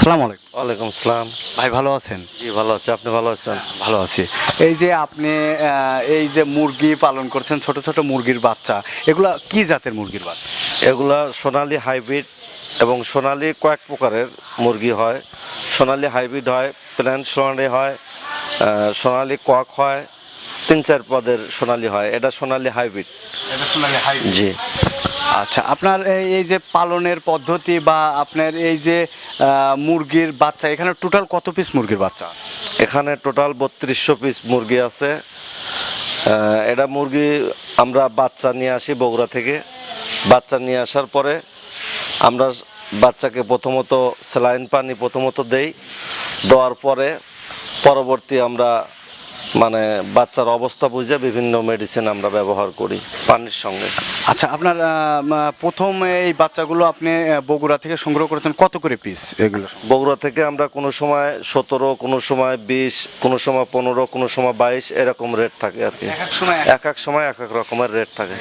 আসসালামু আলাইকুম। ওয়ালাইকুম আসসালাম। ভাই ভালো আছেন? জি ভালো আছি। আপনি ভালো আছেন? ভালো আছি। এই যে আপনি এই যে মুরগি পালন করছেন ছোট ছোট মুরগির বাচ্চা এগুলা কি জাতের মুরগির বাচ্চা? এগুলা সোনালী হাইব্রিড এবং সোনালী কয়েক প্রকারের মুরগি হয়। সোনালী হাইব্রিড হয় প্ল্যান সোনালি হয় সোনালি কক হয় তিন চার পদের সোনালি হয়। এটা সোনালী হাইব্রিড। এটা সোনালি হাইব্রিড। জি। আচ্ছা আপনার এই- যে পালনের পদ্ধতি বা আপনার এই যে মুরগির বাচ্চা, এখানে টোটাল কত পিস মুরগির বাচ্চা আছে? এখানে টোটাল বত্রিশশো পিস মুরগি আছে। এটা মুরগি আমরা বাচ্চা নিয়ে আসি বগুড়া থেকে। বাচ্চা নিয়ে আসার পরে আমরা বাচ্চাকে প্রথমত স্যালাইন পানি প্রথমত দেই। দেওয়ার পরে পরবর্তী আমরা মানে বাচ্চার অবস্থা বুঝে বিভিন্ন মেডিসিন আমরা ব্যবহার করি পানির সঙ্গে। আচ্ছা আপনার প্রথম এই বাচ্চাগুলো আপনি বগুড়া থেকে সংগ্রহ করেছেন কত করে পিস এগুলো? বগুড়া থেকে আমরা কোনো সময় সতেরো কোনো সময় বিশ কোনো সময় পনেরো কোনো সময় বাইশ এরকম রেট থাকে আর কি। এক এক সময় এক এক? সময় এক এক রকমের রেট থাকে।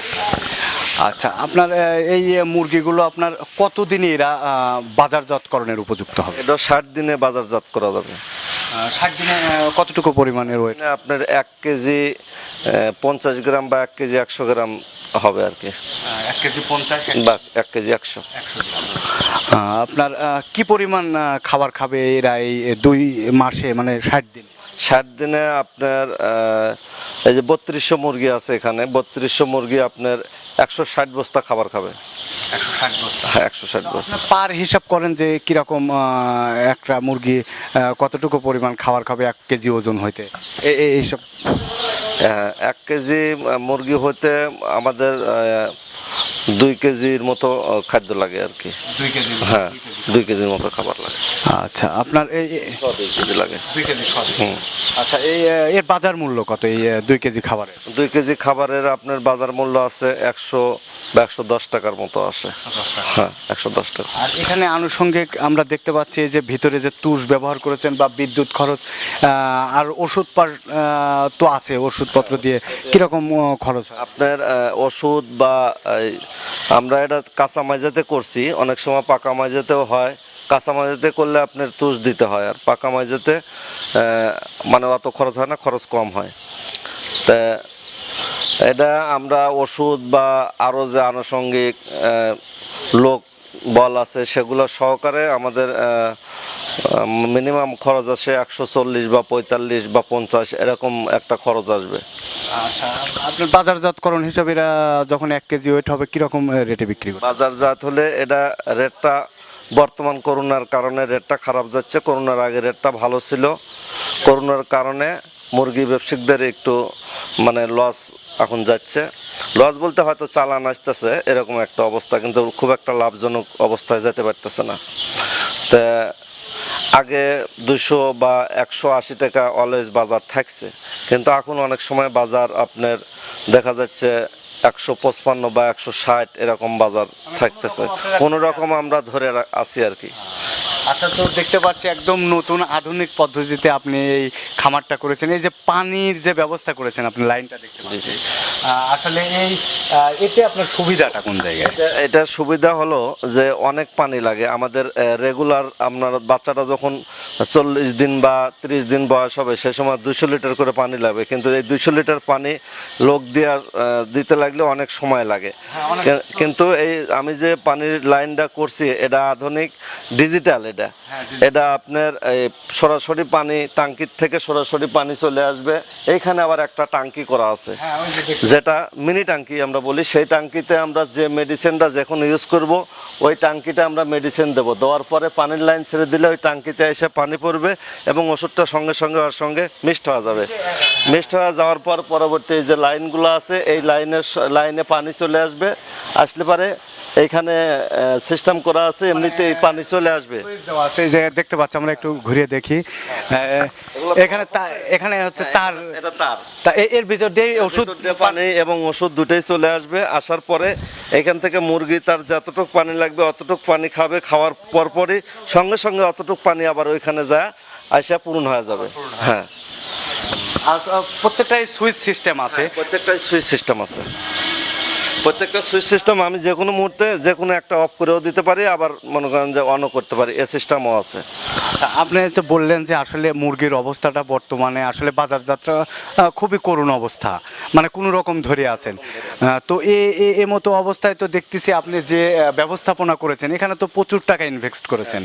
আচ্ছা আপনার এই মুরগিগুলো আপনার কতদিনে এরা বাজারজাতকরণের উপযুক্ত হবে? এটা ষাট দিনে বাজারজাত করা যাবে। ষাট দিনে কতটুকু পরিমাণের ওয়েট আপনার এক কেজি পঞ্চাশ গ্রাম বা এক কেজি একশো গ্রাম হবে আর কি। এক কেজি পঞ্চাশ বা এক কেজি একশো। আপনার কি পরিমাণ খাবার খাবে এরা এই দুই মাসে মানে ষাট দিন? ষাট দিনে আপনার এই যে বত্রিশশো মুরগি আছে এখানে বত্রিশশো মুরগি আপনার একশো ষাট বস্তা খাবার খাবে। একশো ষাট বস্তা। হ্যাঁ একশো ষাট বস্তা। পার হিসাব করেন যে কীরকম একটা মুরগি কতটুকু পরিমাণ খাবার খাবে এক কেজি ওজন হইতে? এইসব। হ্যাঁ, এক কেজি মুরগি হতে আমাদের দুই কেজির মতো খাদ্য লাগে আর কি। দুই কেজি হ্যাঁ দুই কেজির মতো খাবার লাগে। আচ্ছা আপনার এই দুই কেজি লাগে। দুই কেজি আচ্ছা এই এর বাজার মূল্য কত এই দুই কেজি খাবারের? দুই কেজি খাবারের আপনার বাজার মূল্য আছে একশো বা একশো দশ টাকার মতো আসে। হ্যাঁ একশো দশ টাকা। আর এখানে আনুষঙ্গিক আমরা দেখতে পাচ্ছি এই যে ভিতরে যে তুষ ব্যবহার করেছেন বা বিদ্যুৎ খরচ আর ওষুধ তো আছে ওষুধপত্র দিয়ে। কীরকম খরচ আপনার ওষুধ বা আমরা এটা কাঁচা মাইজাতে করছি। অনেক সময় পাকা মাইজাতেও হয়। কাঁচা মাইজাতে করলে আপনার তুষ দিতে হয়। আর পাকা মাইজাতে মানে অত খরচ হয় না খরচ কম হয়। তা এটা আমরা ওষুধ বা আরও যে আনুষঙ্গিক লোক বল আছে সেগুলো সহকারে আমাদের মিনিমাম খরচ আসে একশো চল্লিশ বা পঁয়তাল্লিশ বা পঞ্চাশ এরকম একটা খরচ আসবে। আচ্ছা আপনার বাজারজাতকরণ হিসাবে এরা যখন এক কেজি ওয়েট হবে কীরকম রেটে বিক্রি করে বাজারজাত হলে এটা রেটটা বর্তমান করোনার কারণে রেটটা খারাপ যাচ্ছে। করোনার আগে রেটটা ভালো ছিল। করোনার কারণে মুরগি ব্যবসায়িকদের একটু মানে লস এখন যাচ্ছে। লস বলতে হয়তো চালান আসতেছে, এরকম একটা অবস্থা, কিন্তু খুব একটা লাভজনক অবস্থায় যেতে পারতেছে না। তা আগে দুশো বা একশো আশি টাকা অলওয়েজ বাজার থাকছে, কিন্তু এখন অনেক সময় বাজার আপনার দেখা যাচ্ছে একশো পঁচপান্ন বা একশো ষাট এরকম বাজার থাকতেছে। কোনো রকম আমরা ধরে আছি আর কি। আচ্ছা তো দেখতে পাচ্ছি একদম নতুন আধুনিক পদ্ধতিতে আপনি এই খামারটা করেছেন এই যে পানির যে ব্যবস্থা করেছেন আপনি লাইনটা দেখতে পাচ্ছি আসলে এই এতে আপনার সুবিধাটা কোন জায়গায়? এটা- সুবিধা হলো যে অনেক পানি লাগে। আমাদের রেগুলার আপনার বাচ্চাটা যখন চল্লিশ দিন বা ত্রিশ দিন বয়স হবে সে সময় দুশো লিটার করে পানি লাগবে। কিন্তু এই দুশো লিটার পানি লোক দিয়ে দিতে লাগলে অনেক সময় লাগে। কিন্তু এই আমি যে পানির লাইনটা করছি এটা আধুনিক ডিজিটাল এটা। এটা আপনার এই সরাসরি পানি টাঙ্কির থেকে সরাসরি পানি চলে আসবে। এইখানে আবার একটা টাঙ্কি করা আছে। হ্যাঁ যেটা মিনি টাঙ্কি আমরা বলি সেই টাঙ্কিতে আমরা যে মেডিসিনটা যখন ইউজ করব ওই ট্যাঙ্কিতে আমরা মেডিসিন দেবো। দেওয়ার পরে পানির লাইন ছেড়ে দিলে ওই ট্যাঙ্কিতে এসে পানি পড়বে এবং ওষুধটা সঙ্গে সঙ্গে ওর সঙ্গে মিক্সড হয়ে যাবে। মিক্সড হয়ে যাওয়ার পর পরবর্তী যে লাইনগুলো আছে এই লাইনের লাইনে পানি চলে আসবে। আসলে পারে এইখানে সিস্টেম করা আছে এমনিতেই পানি চলে আসবে। আছে যে দেখতে পাচ্ছি আমরা একটু ঘুরিয়ে দেখি। আহ, এখানে এখানে হচ্ছে তার। এটা তার। এর ভিতর দিয়ে ওষুধ পানি এবং ওষুধ দুটোই চলে আসবে। আসার পরে এখান থেকে মুরগি তার যতটুকু পানি লাগবে অতটুকু পানি খাবে। খাওয়ার পরপরই সঙ্গে সঙ্গে অতটুকু পানি আবার ওইখানে যায় আসা পূরণ হয়ে যাবে। হ্যাঁ। আর প্রত্যেকটাই সুইচ সিস্টেম আছে। প্রত্যেকটাই সুইচ সিস্টেম আছে। প্রত্যেকটা সুইচ সিস্টেম আমি যে কোনো মুহূর্তে যে কোনো একটা অফ করেও দিতে পারি, আবার মনে করেন যে অনও করতে পারি এ সিস্টেমও আছে। আচ্ছা আপনি তো বললেন যে আসলে মুরগির অবস্থাটা বর্তমানে আসলে বাজারযাত্রা আহ, খুবই করুণ অবস্থা মানে কোনো রকম ধরে আছেন। তো এ এ- মতো অবস্থায় তো দেখতেছি আপনি যে ব্যবস্থাপনা করেছেন এখানে তো প্রচুর টাকা ইনভেস্ট করেছেন।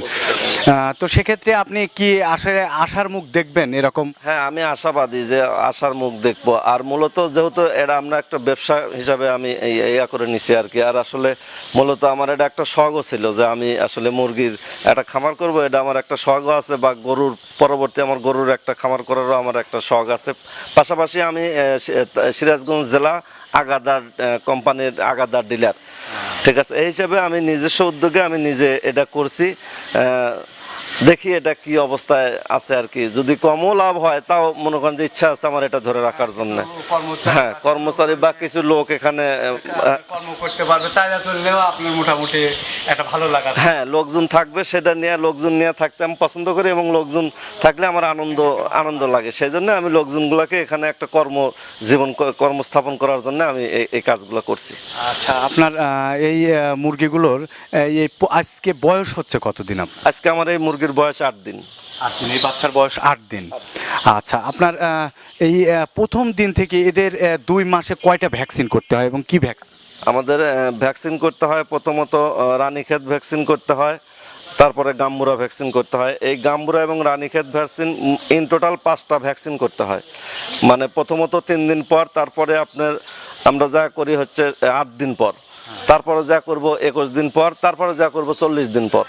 তো সেক্ষেত্রে আপনি কি আসলে আশার মুখ দেখবেন এরকম? হ্যাঁ আমি আশাবাদী যে আশার মুখ দেখব। আর মূলত যেহেতু এটা আমরা একটা ব্যবসা হিসাবে আমি ইয়া করে নিছি আর কি। আর আসলে মূলত আমার এটা একটা শখও ছিল যে আমি আসলে মুরগির একটা খামার করব এটা আমার একটা শখও আছে বা গরুর পরবর্তী আমার গরুর একটা খামার করারও আমার একটা শখ আছে। পাশাপাশি আমি সিরাজগঞ্জ জেলা আগাদার কোম্পানির আগাদার ডিলার। ঠিক আছে, এই হিসাবে আমি নিজস্ব উদ্যোগে আমি নিজে এটা করছি। দেখি এটা কি অবস্থায় আছে আর কি। যদি কমও লাভ হয় তাও মনে করেন যে ইচ্ছা আছে আমার এটা ধরে রাখার জন্য। হ্যাঁ কর্মচারী বা কিছু লোক এখানে কর্ম করতে পারবে তাই চললেও আপনার মোটামুটি একটা ভালো লাগা হ্যাঁ লোকজন থাকবে সেটা নিয়ে লোকজন নিয়ে থাকতে আমি পছন্দ করি এবং লোকজন থাকলে আমার আনন্দ আনন্দ লাগে। সেই জন্য আমি লোকজনগুলোকে এখানে একটা কর্ম জীবন কর্মস্থাপন করার জন্য আমি এই এই কাজগুলো করছি। আচ্ছা আপনার আহ, এই মুরগিগুলোর এই আজকে বয়স হচ্ছে কতদিন আজকে আমার এই মুরগির বয়স আট দিন। আট দিন এই বাচ্চার বয়স আট দিন। আচ্ছা আপনার এই প্রথম দিন থেকে এদের দুই মাসে কয়টা ভ্যাকসিন করতে হয় এবং কি ভ্যাকসিন? আমাদের ভ্যাকসিন করতে হয় প্রথমত রানীক্ষেত ভ্যাকসিন করতে হয় তারপরে গাম্বুরা ভ্যাকসিন করতে হয়। এই গাম্বুরা এবং রানীক্ষেত ভ্যাকসিন ইন টোটাল পাঁচটা ভ্যাকসিন করতে হয়। মানে প্রথমত তিন দিন পর তারপরে আপনার আমরা যা করি হচ্ছে আট দিন পর। তারপরে যা করব একুশ দিন পর তারপরে যা করব চল্লিশ দিন পর।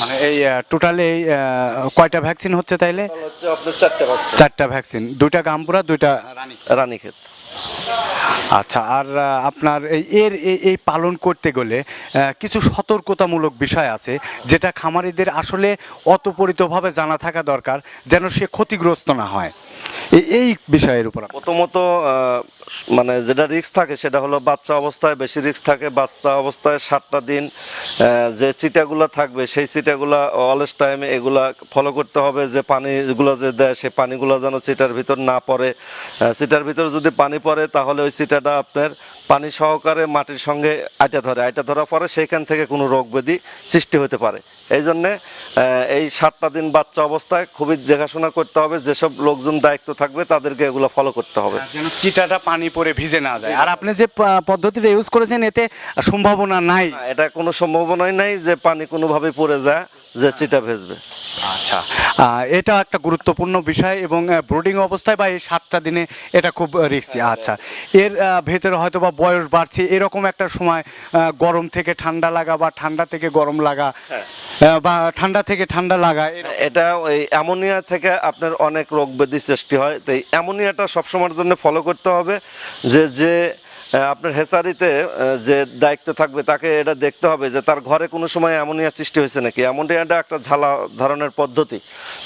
মানে এই টোটালি এই কয়টা ভ্যাকসিন হচ্ছে তাইলে? হচ্ছে আপনার চারটে ভ্যাকসিন চারটা ভ্যাকসিন দুইটা গাম্পুরা দুইটা রানী রানীক্ষেত। আচ্ছা আর আপনার এই এর এই পালন করতে গেলে কিছু সতর্কতামূলক বিষয় আছে যেটা খামারিদের আসলে অতপরিতভাবে জানা থাকা দরকার যেন সে ক্ষতিগ্রস্ত না হয়। এই- বিষয়ের উপর প্রথমত মানে যেটা রিস্ক থাকে সেটা হলো বাচ্চা অবস্থায় বেশি রিস্ক থাকে, বাচ্চা অবস্থায় সাতটা দিন যে চিটাগুলো থাকবে সেই চিটাগুলো অলস টাইমে এগুলা ফলো করতে হবে, যে পানিগুলো যে দেয় সেই পানিগুলো যেন চিটার ভিতর না পড়ে। চিটার ভিতর যদি পানি পড়ে তাহলে ওই চিটাটা আপনার পানি সহকারে মাটির সঙ্গে আইটা ধরে। আইটা ধরার পরে সেইখান থেকে কোনো রোগ ব্যাধি সৃষ্টি হতে পারে। এই জন্যে এই সাতটা দিন বাচ্চা অবস্থায় খুবই দেখাশোনা করতে হবে। যেসব লোকজন দায়িত্ব থাকবে তাদেরকে এগুলো ফলো করতে হবে। যেন চিটাটা পানি পরে ভিজে না যায়। আর আপনি যে পদ্ধতিটা ইউজ করেছেন এতে সম্ভাবনা নাই। এটা কোনো সম্ভাবনাই নাই যে পানি কোনোভাবে পড়ে যায়। যে চিটা ভেজবে। আচ্ছা। এটা একটা গুরুত্বপূর্ণ বিষয় এবং ব্রোডিং অবস্থায় বা এই সাতটা দিনে এটা খুব রিক্সি আচ্ছা। এর ভেতরে হয়তো বা বয়স বাড়ছে। এরকম একটা সময় গরম থেকে ঠান্ডা লাগা বা ঠান্ডা থেকে গরম লাগা বা ঠান্ডা থেকে ঠান্ডা লাগা। এটা ওই অ্যামোনিয়া থেকে আপনার অনেক রোগ ব্যাধি সৃষ্টি হয়। তো এই অ্যামোনিয়াটা সবসময়ের জন্য ফলো করতে হবে। যে যে আপনার হেসারিতে যে দায়িত্ব থাকবে তাকে এটা দেখতে হবে যে তার ঘরে কোনো সময় অ্যামোনিয়া সৃষ্টি হয়েছে নাকি। অ্যামোনিয়াটা একটা ঝালা ধরনের পদ্ধতি।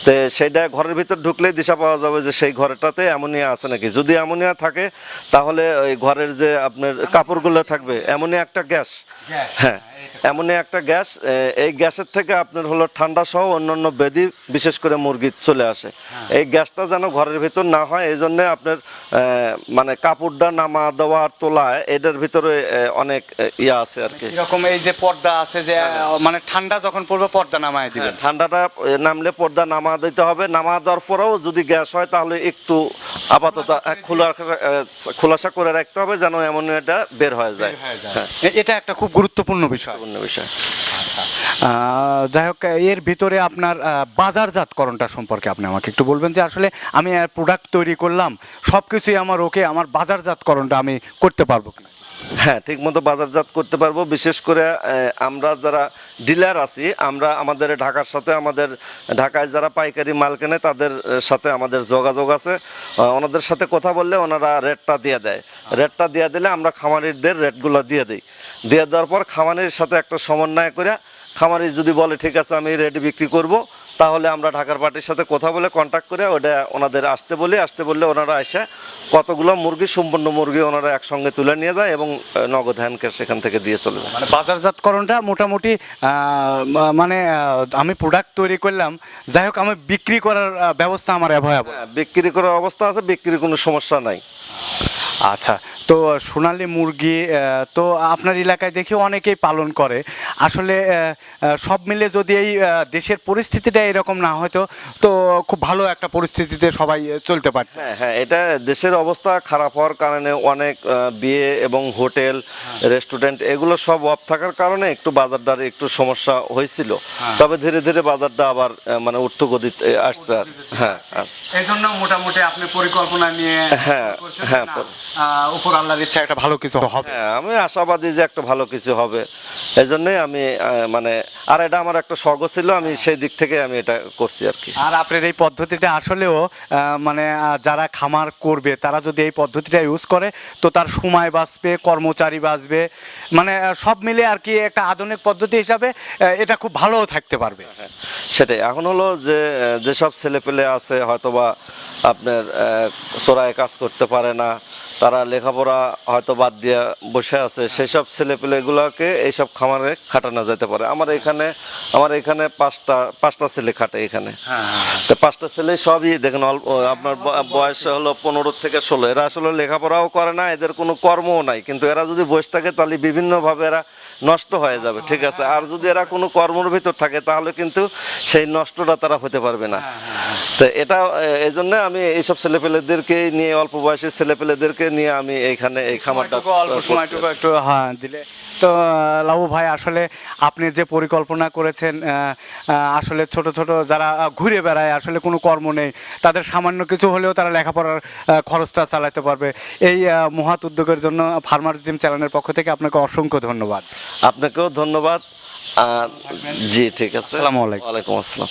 তো সেইটা ঘরের ভিতর ঢুকলেই দিশা পাওয়া যাবে যে সেই ঘরটাতে অ্যামোনিয়া আছে নাকি। যদি অ্যামোনিয়া থাকে তাহলে ওই ঘরের যে আপনার কাপড়গুলো থাকবে অ্যামোনিয়া একটা গ্যাস। গ্যাস, হ্যাঁ এমনই একটা গ্যাস এই গ্যাসের থেকে আপনার হলো ঠান্ডা সহ অন্যান্য বেদি বিশেষ করে মুরগির চলে আসে। এই গ্যাসটা যেন ঘরের ভিতর না হয় এই জন্য আপনার মানে কাপড়টা নামা দেওয়া আর তোলা এটার ভিতরে অনেক ইয়া আছে আর কি। এরকম এই যে পর্দা আছে যে মানে ঠান্ডা যখন পড়বে পর্দা নামায় দিবে ঠান্ডাটা নামলে পর্দা নামা দিতে হবে। নামা দেওয়ার পরেও যদি গ্যাস হয় তাহলে একটু আপাতত খোলা খোলাসা করে রাখতে হবে যেন এমন এটা বের হয়ে যায়। হ্যাঁ এটা একটা খুব গুরুত্বপূর্ণ বিষয়। অন্য বিষয়। আচ্ছা। যাই হোক, এর ভিতরে আপনার বাজারজাতকরণটা সম্পর্কে আপনি আমাকে একটু বলবেন যে আসলে আমি প্রোডাক্ট তৈরি করলাম সব কিছুই আমার ওকে আমার বাজারজাতকরণটা আমি করতে পারব কিনা? হ্যাঁ ঠিক মতো বাজারজাত করতে পারব। বিশেষ করে আমরা যারা ডিলার আছি, আমরা আমাদের ঢাকার সাথে আমাদের, ঢাকায় যারা পাইকারি মাল কেনে, তাদের সাথে আমাদের যোগাযোগ আছে। ওনাদের সাথে কথা বললে ওনারা রেটটা দিয়ে দেয়। রেটটা দিয়ে দিলে আমরা খামারিদের রেটগুলো দিয়ে দিই। দিয়ে দেওয়ার পর খামারির সাথে একটা সমন্বয় করে খামারি যদি বলে ঠিক আছে আমি রেট বিক্রি করব তাহলে আমরা ঢাকার পার্টির সাথে কথা বলে কন্ট্যাক্ট করে ওটা ওনাদের আসতে বলি। আসতে বললে ওনারা এসে কতগুলো মুরগি সম্পূর্ণ মুরগি ওনারা একসঙ্গে তুলে নিয়ে যায় এবং নগদ হ্যান্ড ক্যাশ সেখান থেকে দিয়ে চলে যায়। মানে বাজারজাতকরণটা মোটামুটি মানে আমি প্রোডাক্ট তৈরি করলাম যাই হোক আমি বিক্রি করার ব্যবস্থা আমার অ্যাভয়েবল। হ্যাঁ, বিক্রি করার অবস্থা আছে বিক্রির কোনো সমস্যা নাই। আচ্ছা তো সোনালী মুরগি তো আপনার এলাকায় দেখি অনেকেই পালন করে। আসলে সব মিলে যদি এই দেশের পরিস্থিতিটা এরকম না হয়তো তো খুব ভালো একটা পরিস্থিতিতে সবাই চলতে পারত। হ্যাঁ হ্যাঁ এটা দেশের অবস্থা খারাপ হওয়ার কারণে অনেক বিয়ে এবং হোটেল রেস্টুরেন্ট এগুলো সব অফ থাকার কারণে একটু বাজারটার একটু সমস্যা হয়েছিল। হ্যাঁ। তবে ধীরে ধীরে বাজারটা আবার মানে উর্ধগতিতে আসছে আর হ্যাঁ আসছে। এই জন্য মোটামুটি আপনি পরিকল্পনা নিয়ে হ্যাঁ, হ্যাঁ, পর- উপর আল্লাহর ইচ্ছা একটা ভালো কিছু হবে। হ্যাঁ আমি আশাবাদী যে একটা ভালো কিছু হবে। এই জন্যই আমি মানে আর এটা আমার একটা শখ ছিল আমি সেই দিক থেকে আমি এটা করছি আর কি। আর আপনার এই পদ্ধতিটা আসলেও মানে যারা খামার করবে তারা যদি এই পদ্ধতিটা ইউজ করে তো তার সময় বাঁচবে কর্মচারী বাঁচবে মানে সব মিলে আর কি একটা আধুনিক পদ্ধতি হিসাবে এটা খুব ভালো থাকতে পারবে। হ্যাঁ, সেটাই। এখন হলো যে যেসব ছেলেপেলে আছে হয়তোবা আপনার চোরায় কাজ করতে পারে না তারা লেখাপড়া হয়তো বাদ দিয়ে বসে আছে সেসব ছেলেপেলেগুলোকে এইসব খামারে খাটানো যেতে পারে। আমার এখানে আমার এখানে পাঁচটা পাঁচটা ছেলে খাটে এখানে। হ্যাঁ তো পাঁচটা ছেলে সবই দেখেন অল্প আপনার বয়স হলো পনেরো থেকে ষোলো। এরা আসলে লেখাপড়াও করে না এদের কোনো কর্মও নাই। কিন্তু এরা যদি বসে থাকে তাহলে বিভিন্নভাবে এরা নষ্ট হয়ে যাবে ঠিক আছে? আর যদি এরা কোনো কর্মর ভিতর থাকে তাহলে কিন্তু সেই নষ্টটা তারা হতে পারবে না। তো এটা এই জন্য আমি এইসব ছেলেপেলেদেরকে নিয়ে অল্প বয়সের ছেলেপেলেদেরকে নিয়ে আমি এইখানে এই খামারটা অল্প সময়টুকু একটু হ্যাঁ দিলে তো লাবু ভাই আসলে আপনি যে পরিকল্পনা করেছেন আসলে ছোট ছোট যারা ঘুরে বেড়ায় আসলে কোনো কর্ম নেই তাদের সামান্য কিছু হলেও তারা লেখাপড়ার খরচটা চালাতে পারবে। এই মহৎ উদ্যোগের জন্য ফার্মার্স ডিম চ্যানেলের পক্ষ থেকে আপনাকে অসংখ্য ধন্যবাদ। আপনাকেও ধন্যবাদ। জি ঠিক আছে। আসসালামু আলাইকুম। ওয়ালাইকুম আসসালাম।